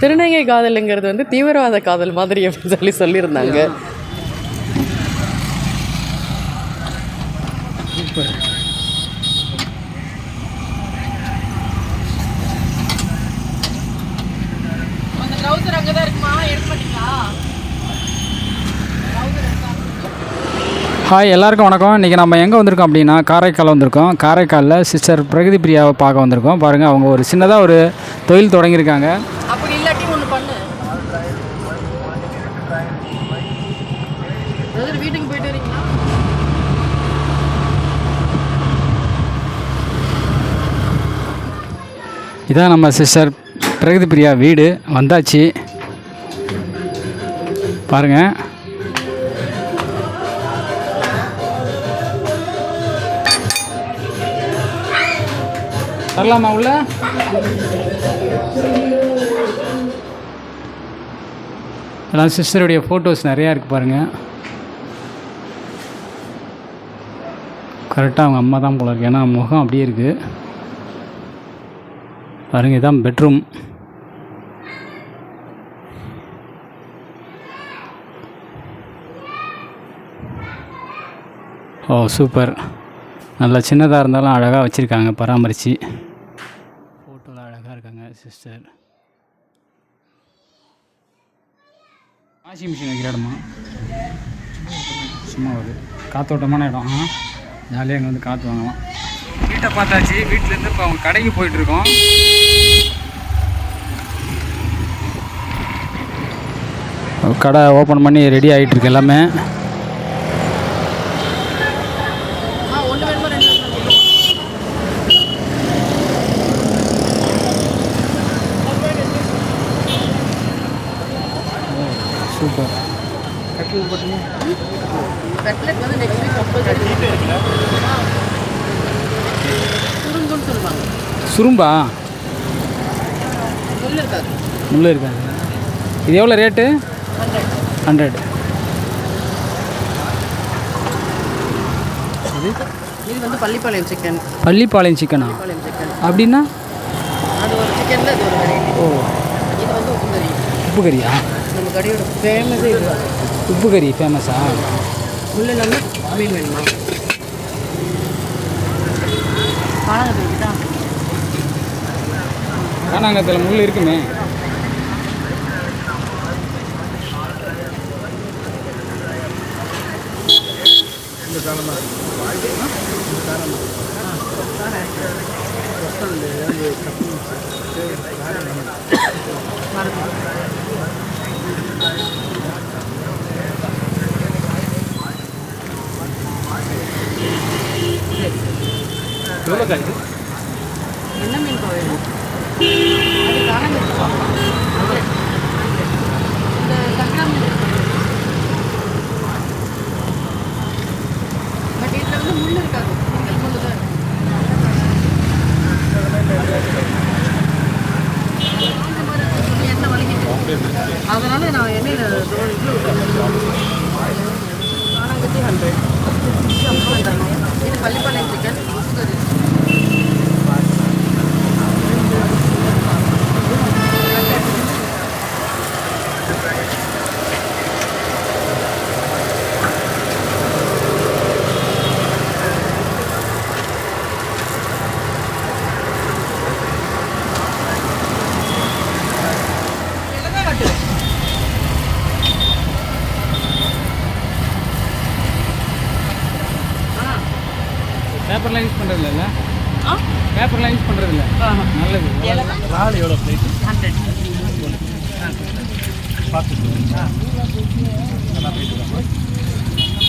திருநங்கை காதலுங்கிறது வந்து தீவிரவாத காதல் மாதிரி அப்படின்னு சொல்லி சொல்லியிருந்தாங்க. ஹாய் எல்லாருக்கும் வணக்கம். இன்றைக்கி நம்ம எங்கே வந்திருக்கோம் அப்படின்னா காரைக்கால் வந்திருக்கோம். காரைக்காலில் சிஸ்டர் பிரகதி பிரியாவை பார்க்க வந்திருக்கோம். பாருங்கள் அவங்க ஒரு சின்னதாக ஒரு தொழில் தொடங்கியிருக்காங்க அப்படி இல்லாட்டி ஒன்று பண்ணு பிரதர் வீட்டுக்கு போயிட்டு வரீங்களா இதான் நம்ம சிஸ்டர் பிரகதி பிரியா வீடு. வந்தாச்சு. பாருங்கள் வரலாமா உள்ள? அதான் சிஸ்டருடைய ஃபோட்டோஸ் நிறையா இருக்குது பாருங்கள் கரெக்டாக அவங்க அம்மா தான் போல இருக்கு. ஏன்னா முகம் அப்படியே இருக்குது பாருங்க இதான் பெட்ரூம் ஓ சூப்பர் நல்லா சின்னதாக இருந்தாலும் அழகாக வச்சுருக்காங்க பராமரித்து ஃபோட்டோவில் அழகாக இருக்காங்க சிஸ்டர் வாஷிங் மிஷின் வைக்கிற இடமா சும்மா ஒரு காத்தோட்டமான இடம் ஜாலியாக அங்கே வந்து காற்று வாங்கலாம். வீட்டை பார்த்தாச்சு வீட்டிலேருந்து இப்போ அவங்க கடைக்கு போயிட்டுருக்கோம் கடை ஓப்பன் பண்ணி ரெடி ஆகிட்டு இருக்கு எல்லாமே. சூப்பர். சுரும்பா? முள்ளு இருக்காது. இது எவ்வளோ ரேட்டு ஹண்ட்ரட். இது? வந்து பள்ளிப்பாளையம் சிக்கன் பள்ளிப்பாளையம் சிக்கனா அப்படின்னா? அது ஒரு சிக்கனில் இது ஒரு ஓ. இது வந்து உப்பு கறி உப்பு கறியா? நம்ம கறியோட ஃபேமஸே இது. உப்பு கறி ஃபேமஸா முள் இல்லாமல் மீன் வேணுமா? காணாங்கத்தில் முள் இருக்குமே. என்ன மீன் வேணும் அது காணாங்கத்தை இந்த சங்கரா மீன் இருக்கு. பட் இதில் வந்து முள் இருக்காது சிங்கிள் முள் தான் இருக்கும். இந்த மாதிரி இருக்கும். எண்ணெய் வலிக்கிட்டு அதனால நான் எண்ணெயில் காணாங்கத்தி ஹண்ட்ரட் இது பள்ளிப்பாளையம் சிக்கன் பேப்பர்லாம் யூஸ் பண்ணுறது இல்லைல்ல ஆ? பேப்பர்லாம் யூஸ் பண்ணுறது இல்லை நல்லது. இறால் எவ்வளோ பிளேட் ஹண்ட்ரட்.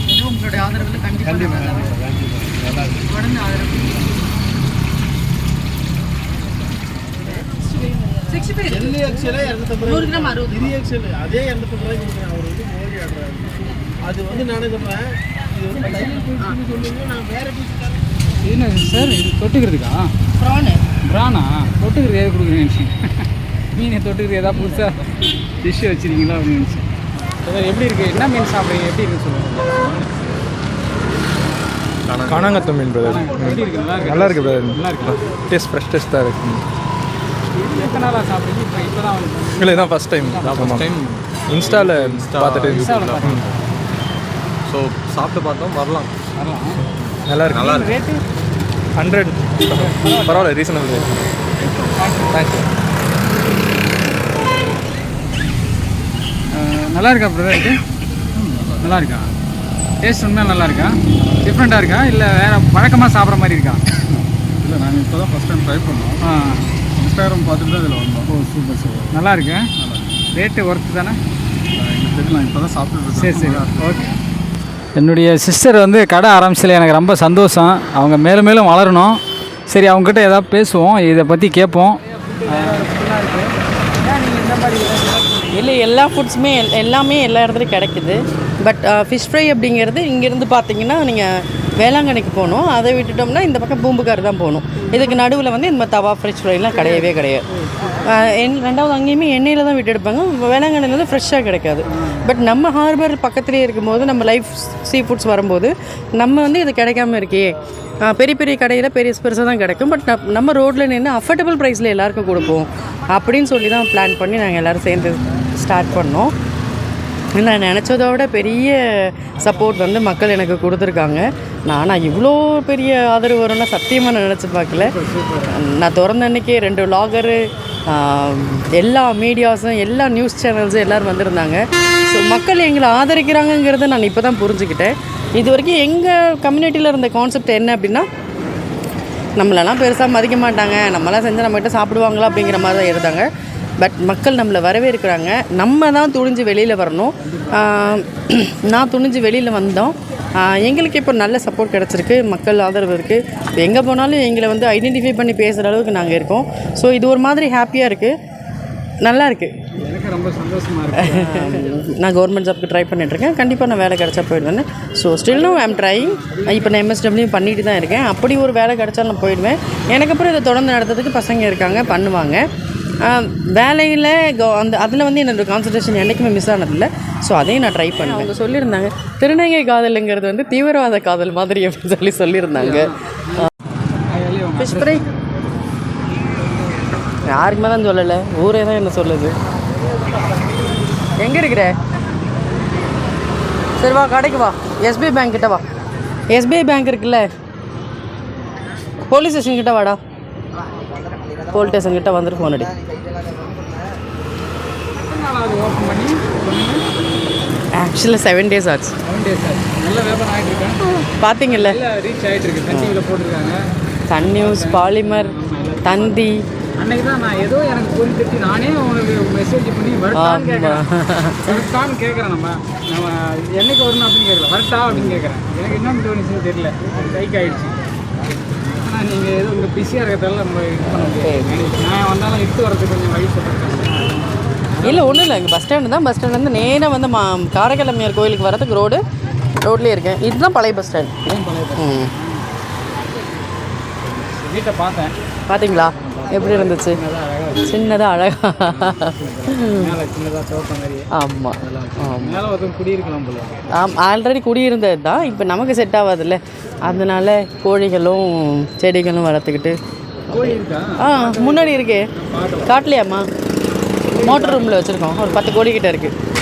இதுவும் உங்களுடைய ஆதரவில் கண்டிப்பாக கண்டிப்பாக நான் கண்டிப்பாக நல்லா தொடர்ந்து ஆதரவு. சிக்ஸ்டி ஃபைவ் எல்லி எக்ஸலே இரநூத்தம்பது நூறு கிராம் அறுபது இது எக்ஸல் அதே இரநூத்தம்பது ரூபாய்க்கு கொடுக்குறேன் அவர் வந்து மோடி ஆடுறாரு. அது வந்து நானே சொல்கிறேன் இது வந்து சொல்லுங்க. நான் வேற பீஸ் இது என்ன சார் இது தொட்டுக்கிறதுக்கா? ப்ரானு. பிரானா? தொட்டுக்கிறது எது கொடுக்குறேன்னு மீனை தொட்டுக்கிறது ஏதாவது புதுசாக டிஷ் வச்சுருக்கீங்களா அப்படின்னு நினச்சேன். சார் எப்படி இருக்குது என்ன மீன் சாப்பிட்றீங்க? எப்படி இருக்குன்னு சொல்லுங்கள் காணாங்கத்த மீன் பிரதர் இருக்கு? நல்லா இருக்கு. இருக்கு பிரதர் நல்லா இருக்கு. டேஸ்ட் ஃப்ரெஷ் டேஸ்ட்டாக இருக்கு. எத்தனை நாளாக சாப்பிடுங்க இப்போ இப்போ தான் வந்து இல்லை இதான் ஃபஸ்ட் டைம் ஃபஸ்ட் டைம் இன்ஸ்டாவில் பார்த்துட்டு ஸோ சாப்பிட்டு பார்த்தோம் வரலாம். வரலாம். நல்லா இருக்கு. நல்லா இருக்கு. ரேட்டு ஹண்ட்ரட் பரவாயில்ல ரீசனபிள் தேங்க்யூ நல்லா இருக்கா பிரதர் இது? நல்லா இருக்கா டேஸ்ட் உண்மையாக நல்லா இருக்கா? டிஃப்ரெண்ட்டாக இருக்கா இல்லை வேறு வழக்கமாக சாப்பிட்ற மாதிரி இருக்கா? இல்லை நாங்கள் இப்போ தான் ஃபஸ்ட் டைம் ட்ரை பண்ணோம். ஆ. இன்ஸ்டாகிராம் பார்த்துட்டு தான் இதில் வந்தோம். ஓ சூப்பர் சூப்பர் நல்லா இருக்கு ரேட்டு ஒர்த்து தானே? எங்களுக்கு தெரியல நான் இப்போ தான் சாப்பிட்டுட்டு சரி சரி. ஓகே என்னுடைய சிஸ்டர் வந்து கடை ஆரம்பிச்சதில் எனக்கு ரொம்ப சந்தோஷம். அவங்க மேலும் மேலும் வளரணும். சரி அவங்ககிட்ட ஏதாவது பேசுவோம். இதை பற்றி கேட்போம். இல்லை எல்லா ஃபுட்ஸுமே எல்- எல்லாமே எல்லா இடத்துலையும் கிடைக்குது. பட் ஃபிஷ் ஃப்ரை அப்படிங்கிறது இங்கேருந்து பார்த்தீங்கன்னா நீங்கள் வேளாங்கண்ணிக்கு போகணும். அதை விட்டுட்டோம்னா இந்த பக்கம் பூம்புகார் தான் போகணும். இதுக்கு நடுவில் வந்து இந்த மாதிரி தவா ஃப்ரெஷ் ஃப்ரைலாம் கிடையவே கிடையாது. என் ரெண்டாவது அங்கேயுமே எண்ணெயில் தான் விட்டு எடுப்பாங்க வேளாங்கண்ணியில் வந்து ஃப்ரெஷ்ஷாக கிடைக்காது. பட் நம்ம ஹார்பர் பக்கத்துலேயே இருக்கும்போது நம்ம லைஃப் சீ ஃபுட்ஸ் வரும்போது நம்ம வந்து இது கிடைக்காம இருக்கே. பெரிய பெரிய கடையில் பெரிய பெருசாக தான் கிடைக்கும். பட் நம்ம ரோட்டில் நின்று அஃபோர்டபுள் ப்ரைஸில் எல்லாருக்கும் கொடுப்போம். அப்படின்னு சொல்லி தான் பிளான் பண்ணி நாங்கள் எல்லோரும் சேர்ந்து ஸ்டார்ட் பண்ணோம். நான் நினச்சதோட பெரிய சப்போர்ட் வந்து மக்கள் எனக்கு கொடுத்துருக்காங்க. நானா இவ்வளோ பெரிய ஆதரவு வரும்னா சத்தியமாக நான் நினச்சி பார்க்கல. நான் திறந்த அன்னைக்கே ரெண்டு vlogger-உ, எல்லா மீடியாஸும் எல்லா நியூஸ் சேனல்ஸும் எல்லோரும் வந்திருந்தாங்க. ஸோ மக்கள் எங்களை ஆதரிக்கிறாங்கங்கிறத நான் இப்போ தான் புரிஞ்சுக்கிட்டேன். இது வரைக்கும் எங்கள் கம்யூனிட்டியில் இருந்த கான்செப்ட் என்ன அப்படின்னா நம்மளெல்லாம் பெருசாக மதிக்க மாட்டாங்க. நம்மளாம் செஞ்சு நம்மகிட்ட சாப்பிடுவாங்களா அப்படிங்கிற மாதிரி தான் இருந்தாங்க. பட் மக்கள் நம்மளை வரவேற்கிறாங்க. நம்ம தான் துணிஞ்சு வெளியில் வரணும். நான் துணிஞ்சு வெளியில் வந்தோம். எங்களுக்கு இப்போ நல்ல சப்போர்ட் கிடச்சிருக்கு. மக்கள் ஆதரவு இருக்குது எங்கே போனாலும் எங்களை வந்து ஐடென்டிஃபை பண்ணி பேசுகிற அளவுக்கு நாங்கள் இருக்கோம். ஸோ இது ஒரு மாதிரி ஹாப்பியாக இருக்குது நல்லா இருக்குது எனக்கு ரொம்ப சந்தோஷமாக இருக்கு. நான் கவர்மெண்ட் ஜாப்க்கு ட்ரை பண்ணிட்டுருக்கேன் கண்டிப்பாக நான் வேலை கிடச்சா போயிடுவேன் so still no I'm trying இப்போ நான் எம்எஸ்டபிள்யூ பண்ணிட்டு தான் இருக்கேன். அப்படி ஒரு வேலை கிடச்சா நான் போயிடுவேன். எனக்கு அப்புறம் இதை தொடர்ந்து நடத்துறதுக்கு பசங்க இருக்காங்க பண்ணுவாங்க. வேலையில் கோ- அந்த அதில் வந்து என்னோட கான்சன்ட்ரேஷன் என்றைக்குமே மிஸ் ஆனதில்லை. ஸோ அதையும் நான் ட்ரை பண்ணுவேன். அவங்க சொல்லியிருந்தாங்க திருநங்கை காதலுங்கிறது வந்து தீவிரவாத காதல் மாதிரி அப்படின்னு சொல்லி சொல்லியிருந்தாங்க. ஃபிஷ் ஃப்ரை யாருக்குமே தான் சொல்லலை. ஊரே தான் என்ன சொல்லுது. எங்கே இருக்கிற? சரி வா கடைக்கு வா. எஸ்பிஐ பேங்க் கிட்ட வா. எஸ்பிஐ பேங்க் இருக்குல்ல. போலீஸ் ஸ்டேஷன் கிட்ட வாடா. போலீஸ் ஸ்டேஷன் கிட்ட வந்துட்டு ஃபோன் அடி. ஆக்சுவலாக செவன் டேஸ் ஆச்சு. பார்த்தீங்கல்ல சன் நியூஸ் பாலிமர் தந்தி. அன்னைக்கு தான் நான் ஏதோ எனக்கு பொருள் கட்டி நானே உங்களுக்கு மெசேஜ் பண்ணி வரட்டான்னு கேட்குறேன் கேட்குறேன் நம்ம. நம்ம என்னைக்கு வரணும் அப்படின்னு கேட்கல வரட்டா அப்படின்னு கேட்குறேன் எனக்கு என்னன்னு தோணுச்சுன்னு தெரியல. கைக்கு ஆயிடுச்சு ஆனால் நீங்கள் ஏதோ உங்கள் பிஸியாக இருக்கிறதால நம்ம இது பண்ண முடியாது. நான் வந்தாலும் இட்டு வரதுக்கு கொஞ்சம் வழி சொல்கிறேன் இல்லை ஒன்றும் இல்லை. இங்கே பஸ் ஸ்டாண்டு தான். பஸ் ஸ்டாண்ட்லேருந்து நேராக வந்து மா காரைக்கிழமையார் கோயிலுக்கு வரதுக்கு ரோடு ரோட்லேயே இருக்கேன். இதுதான் பழைய பஸ் ஸ்டாண்ட் வீட்டை பார்த்தேன். பார்த்தீங்களா எப்படி இருந்துச்சு? சின்னதாக அழகா மேலே சின்னதாக தோட்டம் மாதிரி ஆமாம் ஆமாம் ஆல்ரெடி குடியிருந்தது தான் இப்போ நமக்கு செட் ஆகாதுல்ல. அதனால கோழிகளும் செடிகளும் வளர்த்துக்கிட்டு. ஆ முன்னாடி இருக்கே. காட்டலையாம்மா? மோட்டர் ரூமில் வச்சுருக்கோம். ஒரு பத்து கோழி கிட்ட இருக்குது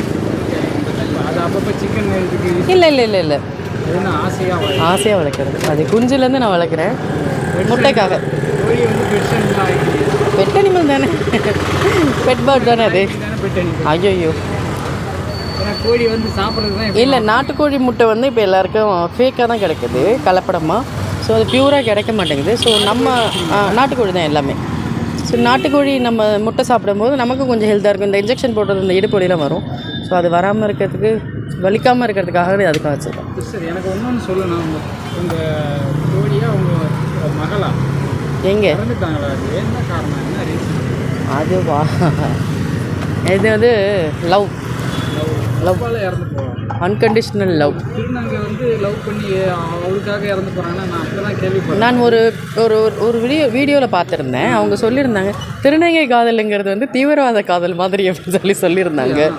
இல்லை இல்லை இல்லை இல்லை. ஆசையாக ஆசையாக வளர்க்குறது. அது குஞ்சுலேருந்து நான் வளர்க்குறேன். முட்டைக்காக. பெட் அனிமல் தானே? பெட் பேர்ட் தானே அது? ஐயோ ஏன்னா கோழி வந்து சாப்பிட்றது இல்லை நாட்டுக்கோழி முட்டை வந்து இப்போ எல்லாருக்கும் ஃபேக்காக தான் கிடைக்குது கலப்படமாக ஸோ அது பியூராக கிடைக்க மாட்டேங்குது. ஸோ நம்ம நாட்டுக்கோழி தான் எல்லாமே. ஸோ நாட்டுக்கோழி நம்ம முட்டை சாப்பிடும்போது நமக்கும் கொஞ்சம் ஹெல்த்தாக இருக்கும். இந்த இன்ஜெக்ஷன் போடுறது இந்த இடுப்பொடிலாம் வரும். ஸோ அது வராமல் இருக்கிறதுக்கு வலிக்காமல் இருக்கிறதுக்காக அதுக்காக வச்சுருக்கோம் சரி எனக்கு ஒன்றொன்று சொல்லணும் உங்கள் உங்கள் கோழியா உங்கள் மகளா? எங்கே? அதுவா இது வந்து லவ் லவ்வால் இறந்து போவாங்க அன்கண்டிஷனல் லவ் திருநங்கை வந்து லவ் பண்ணி அவளுக்காக இறந்து போகிறாங்கன்னா நான் அப்போ தான் கேள்விப்பட்டேன் நான் ஒரு ஒரு ஒரு- வீடியோ வீடியோவில் பார்த்துருந்தேன். அவங்க சொல்லியிருந்தாங்க திருநங்கை காதலுங்கிறது வந்து தீவிரவாத காதல் மாதிரி அப்படின்னு சொல்லி சொல்லியிருந்தாங்க.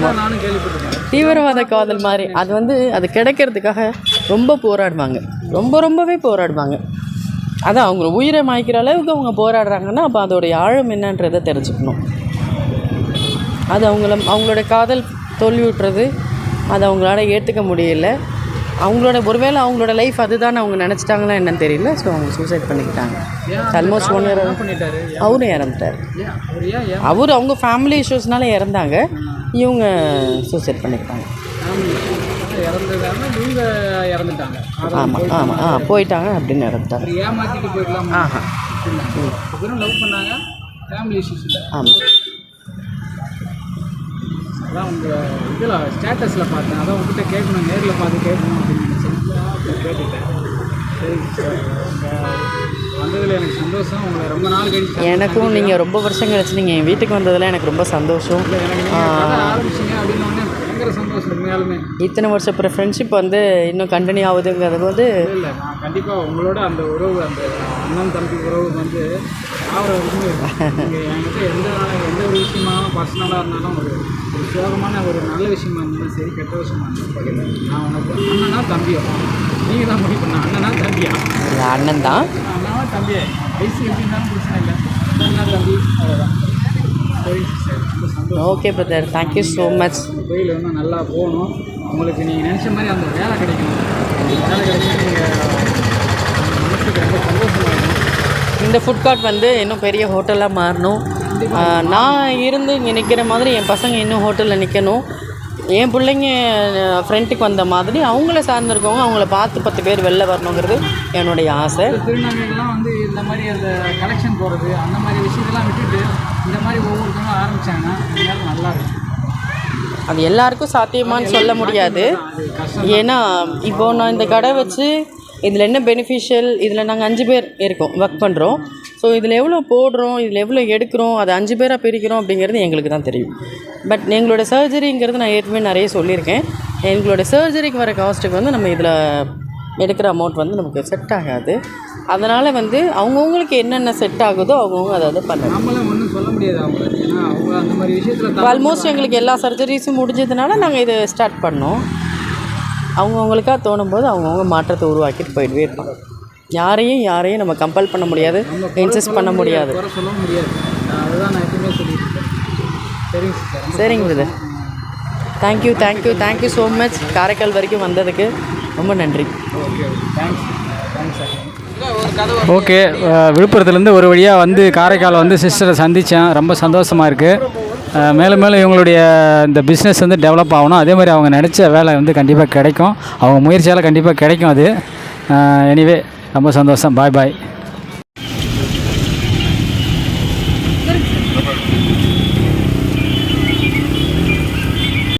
நானும் கேள்விப்பட்டிருக்கேன். தீவிரவாத காதல் மாதிரி. அது வந்து அது கிடைக்கிறதுக்காக ரொம்ப போராடுவாங்க. ரொம்ப ரொம்பவே போராடுவாங்க. அதான் அவங்க உயிரை மாய்க்கிற அளவுக்கு அவங்க போராடுறாங்கன்னா அப்போ அதோடைய ஆழம் என்னன்றதை தெரிஞ்சுக்கணும். அது அவங்கள அவங்களோட காதல் தோல்வி விட்டுறது அதை அவங்களால ஏற்றுக்க முடியல. அவங்களோட ஒருவேளை அவங்களோட லைஃப் அதுதான் அவங்க நினச்சிட்டாங்களா என்னன்னு தெரியல. ஸோ அவங்க சூசைட் பண்ணிக்கிட்டாங்க. ஆல்மோஸ்ட் ஒன் இயர் அவரும் இறந்துட்டார். அவர் அவங்க ஃபேமிலி இஷ்யூஸ்னால இறந்தாங்க. இவங்க சூசைட் பண்ணிக்கிட்டாங்க. ஆமாம் ஆமாம் ஆ போயிட்டாங்க அப்படின்னு இறந்துட்டாங்க. ஏமாத்திட்டு போயிடலாம்? ஆஹா. ஆமாம் அதான் உங்கள் இதில் ஸ்டேட்டஸில் பார்த்தேன். அதான் உங்ககிட்ட கேட்கணும் நேரில் பார்த்து கேட்கணும் அப்படின்னு நினச்சேன். கேட்டுட்டேன். வந்ததில் எனக்கு சந்தோஷம். உங்களை ரொம்ப நாள் கழிச்சு எனக்கும் நீங்கள் ரொம்ப வருஷம் கழிச்சு நீங்கள் என் வீட்டுக்கு வந்ததில் எனக்கு ரொம்ப சந்தோஷம். ஆரம்பிச்சிங்க அப்படின்னு பயங்கர சந்தோஷம் உண்மையாலுமே. இத்தனை வருஷம் அப்புறம் ஃப்ரெண்ட்ஷிப் வந்து இன்னும் கண்டினியூ ஆகுதுங்கிறது வந்து இல்லை நான் கண்டிப்பாக உங்களோட அந்த உறவு அந்த அண்ணன் தம்பி உறவு வந்து ஆகிற வரைக்கும் நீங்கள் என்கிட்ட எந்த எந்த ஒரு விஷயமானாலும் பர்சனலாக இருந்தாலும் ஒரு ஒரு சோகமான ஒரு நல்ல விஷயமா இருந்தாலும் சரி கெட்ட விஷயமா இருந்தாலும் பகிர்ந்து நான் உனக்கு அண்ணனா தம்பியோ? நீங்கள் தான் முடிவு பண்ண அண்ணனா தம்பியா? அண்ணன் தான் அண்ணாவா தம்பியே? வயசு எப்படி இருந்தாலும் பிரச்சனை இல்லை அண்ணா தம்பி அவ்வளோதான் சரி sir. Okay brother thank you so much கோயில் இன்னும் நல்லா போகணும். உங்களுக்கு நீங்கள் நினச்ச மாதிரி அந்த வேலை கிடைக்கணும். வேலை கிடைக்கணும் நீங்கள் மனசுக்கு ரொம்ப சந்தோஷமாக இருக்கும். இந்த ஃபுட் கார்ட் வந்து இன்னும் பெரிய ஹோட்டலாக மாறணும். நான் இருந்து இங்கே நிற்கிற மாதிரி என் பசங்க இன்னும் ஹோட்டலில் நிற்கணும் என் பிள்ளைங்க ஃப்ரெண்ட்டுக்கு வந்த மாதிரி அவங்கள சார்ந்திருக்கவங்க அவங்கள பார்த்து பத்து பேர் வெளில வரணுங்கிறது என்னுடைய ஆசை. திருநங்கைகள்லாம் வந்து இந்த மாதிரி அந்த கலெக்ஷன் போடுறது அந்த மாதிரி விஷயத்தெல்லாம் விட்டுட்டு இந்த மாதிரி ஒவ்வொருத்தவங்களும் ஆரம்பிச்சாங்கன்னா எல்லாரும் நல்லா இருக்கும். அது எல்லாருக்கும் சாத்தியமான்னு சொல்ல முடியாது. ஏன்னா இப்போ நான் இந்த கடை வச்சு இதில் என்ன பெனிஃபிஷியல் இதில் நாங்கள் அஞ்சு பேர் இருக்கோம் ஒர்க் பண்ணுறோம் ஸோ இதில் எவ்வளோ போடுறோம் இதில் எவ்வளோ எடுக்கிறோம் அதை அஞ்சு பேராக பிரிக்கிறோம் அப்படிங்கிறது எங்களுக்கு தான் தெரியும். பட் எங்களோட சர்ஜரிங்கிறது நான் ஏற்கனவே நிறைய சொல்லியிருக்கேன். எங்களோட சர்ஜரிக்கு வர காஸ்ட்டுக்கு வந்து நம்ம இதில் எடுக்கிற அமௌண்ட் வந்து நமக்கு செட் ஆகாது. அதனால் வந்து அவங்கவுங்களுக்கு என்னென்ன செட் ஆகுதோ அவங்கவுங்க அதை அதை பண்ணணும். நம்மளும் ஒன்றும் சொல்ல முடியாது அவங்கள ஏன்னா அவங்க அந்த மாதிரி விஷயத்தில் ஆல்மோஸ்ட் எங்களுக்கு எல்லா சர்ஜரிஸும் முடிஞ்சதுனால நாங்கள் இதை ஸ்டார்ட் பண்ணோம். அவங்கவுங்களுக்கா தோணும் போது அவங்கவுங்க மாற்றத்தை உருவாக்கிட்டு போயிடுவே இருப்பாங்க. யாரையும் யாரையும் நம்ம கம்பல் பண்ண முடியாது இன்சிஸ்ட் பண்ண முடியாது சரிங்க brother thank you thank you thank you so much Karaikal வரைக்கும் வந்ததுக்கு ரொம்ப நன்றி. ஓகே தேங்க்ஸ் ஓகே விழுப்புரத்துலேருந்து ஒரு வழியாக வந்து காரைக்கால் வந்து சிஸ்டரை சந்தித்தேன் ரொம்ப சந்தோஷமாக இருக்குது மேலும் மேலும் இவங்களுடைய இந்த பிஸ்னஸ் வந்து டெவலப் ஆகணும். அதே மாதிரி அவங்க நினச்ச வேலை வந்து கண்டிப்பாக கிடைக்கும். அவங்க முயற்சியால் கண்டிப்பாக கிடைக்கும் அது. எனிவே ரொம்ப சந்தோஷம். பாய் பாய்